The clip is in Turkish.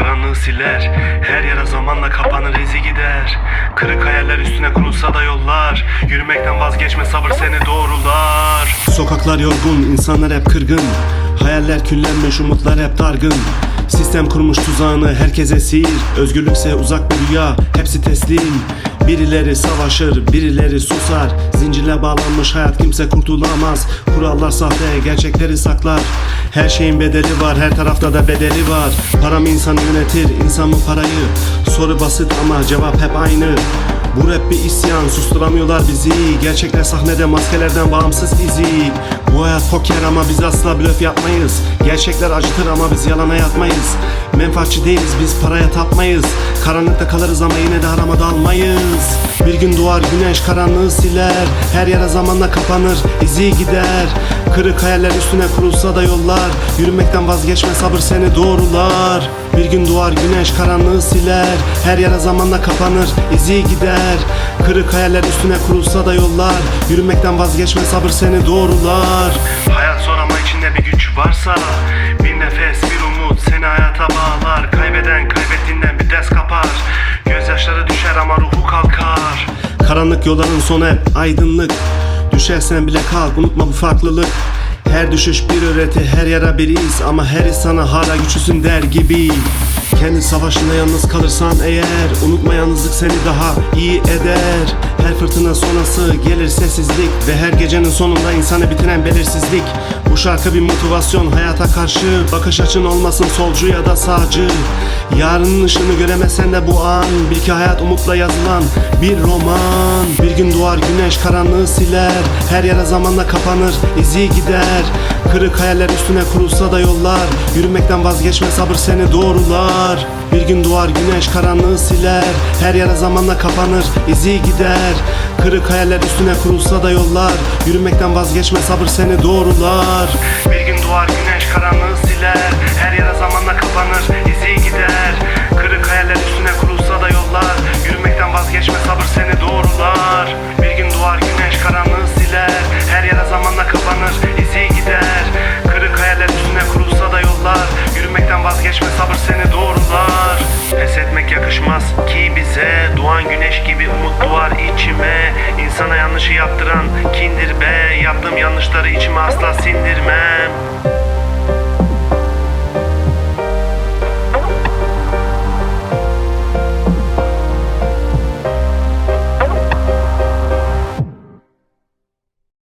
karanlığı siler. Her yara zamanla kapanır izi gider. Kırık hayaller üstüne kurulsa da yollar. Yürümekten vazgeçme sabır seni doğrular. Sokaklar yorgun, insanlar hep kırgın. Hayaller küllenmiş, umutlar hep dargın. Sistem kurmuş tuzağını herkese sihir. Özgürlükse uzak bir rüya, hepsi teslim. Birileri savaşır, birileri susar. Zincirle bağlanmış hayat kimse kurtulamaz. Kurallar sahte, gerçekleri saklar. Her şeyin bedeli var, her tarafta da bedeli var. Para mı insanı yönetir, insan mı parayı? Soru basit ama cevap hep aynı bu rap bir isyan susturamıyorlar bizi. Gerçekler sahnede maskelerden bağımsız izi Bu hayat poker ama biz asla blöf yapmayız. Gerçekler acıtır ama biz yalana yatmayız. Menfaatçi değiliz biz paraya tapmayız. Karanlıkta kalırız ama yine de arama dalmayız. Bir gün doğar güneş karanlığı siler. Her yere zamanla kapanır izi gider Kırık hayaller üstüne kurulsa da yollar. Yürümekten vazgeçme sabır seni doğrular. Bir gün doğar güneş karanlığı siler. Her yere zamanla kapanır izi gider. Kırık hayaller üstüne kurulsa da yollar. Yürümekten vazgeçme sabır seni doğrular. Hayat zor ama içinde bir güç varsa Bir nefes bir umut seni hayata bağlar. Kaybeden kaybettiğinden bir ders kapar. Gözyaşları düşer ama ruhu kalkar. Karanlık yolların sonu hep aydınlık Düşersen bile kalk unutma bu farklılık. Her düşüş bir öğreti, her yara bir iz. Ama her iz sana hala güçlüsün der gibi. Kendi savaşında yalnız kalırsan eğer Unutma yalnızlık seni daha iyi eder. Her fırtına sonrası gelir sessizlik. Ve her gecenin sonunda insanı bitiren belirsizlik şarkı bir motivasyon. Hayata karşı Bakış açın olmasın solcu ya da sağcı. Yarının ışığını göremesen de bu an Bil ki hayat umutla yazılan bir roman. Bir gün doğar güneş karanlığı siler. Her yere zamanla kapanır izi gider. Kırık hayaller üstüne kurulsa da yollar. Yürümekten vazgeçme sabır seni doğrular. Bir gün doğar güneş karanlığı siler. Her yere zamanla kapanır izi gider. Kırık hayaller üstüne kurulsa da yollar. Yürümekten vazgeçme sabır seni doğrular Bir gün doğar güneş karanlığı siler. Her yere zamanla kapanır izi gider. Kırık hayaller üstüne kurulsa da yollar. Yürümekten vazgeçme sabır seni doğrular. Bir gün doğar güneş karanlığı siler. Her yere zamanla kapanır izi gider. Kırık hayaller üstüne kurulsa da yollar. Yürümekten vazgeçme sabır seni doğrular. Pes etmek yakışmaz ki bize. Doğan güneş gibi umut doğar içime. İnsana yanlışı yaptıran kindir be Yaptığım yanlışları içime asla sindirmem